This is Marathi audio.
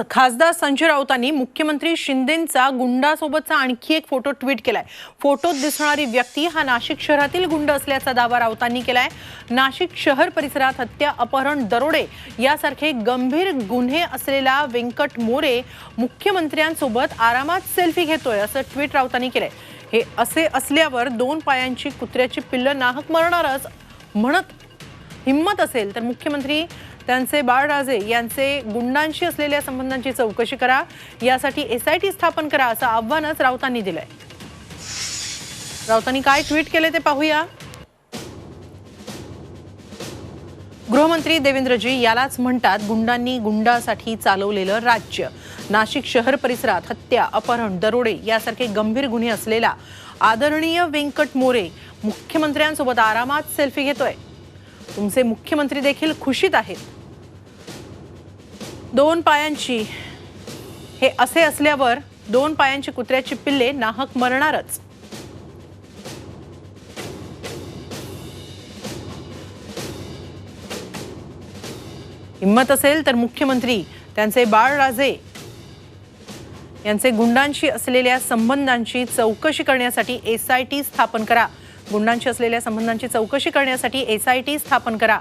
खासदार संजय राऊतांनी मुख्यमंत्री शिंदेंचा गुंडासोबतचा आणखी एक फोटो ट्विट केलाय. फोटोत दिसणारी व्यक्ती हा नाशिक शहरातील गुंड असल्याचा दावा राऊतांनी केलाय. नाशिक शहर परिसरात हत्या अपहरण दरोडे यासारखे गंभीर गुन्हे असलेला व्यंकट मोरे मुख्यमंत्र्यांसोबत आरामात सेल्फी घेतोय असं ट्विट राऊतांनी केलंय. हे असे असल्यावर दोन पायांची कुत्र्याची पिल्लं नाहक मरणारच म्हणत हिंमत असेल तर मुख्यमंत्री त्यांचे बाळराजे यांचे गुंडांशी असलेल्या संबंधांची चौकशी करा. यासाठी एस आय टी स्थापन करा असं आव्हानच राऊतांनी दिलंय. राऊतांनी काय ट्विट केले ते पाहूया. गृहमंत्री देवेंद्रजी यालाच म्हणतात गुंडांनी गुंडासाठी चालवलेलं राज्य. नाशिक शहर परिसरात हत्या अपहरण दरोडे यासारखे गंभीर गुन्हे असलेला आदरणीय व्यंकट मोरे मुख्यमंत्र्यांसोबत आरामात सेल्फी घेतोय. तुमचे मुख्यमंत्री देखील खुशीत आहेत. दोन पायांची हे असे असल्यावर दोन पायांची कुत्र्याची पिल्ले नाहक मरणारच. हिंमत असेल तर मुख्यमंत्री त्यांचे बाळराजे यांचे गुंडांशी असलेल्या संबंधांची चौकशी करण्यासाठी एस आय टी स्थापन करा. गुंडांशी असलेल्या संबंधांची चौकशी करण्यासाठी एस आय टी स्थापन करा.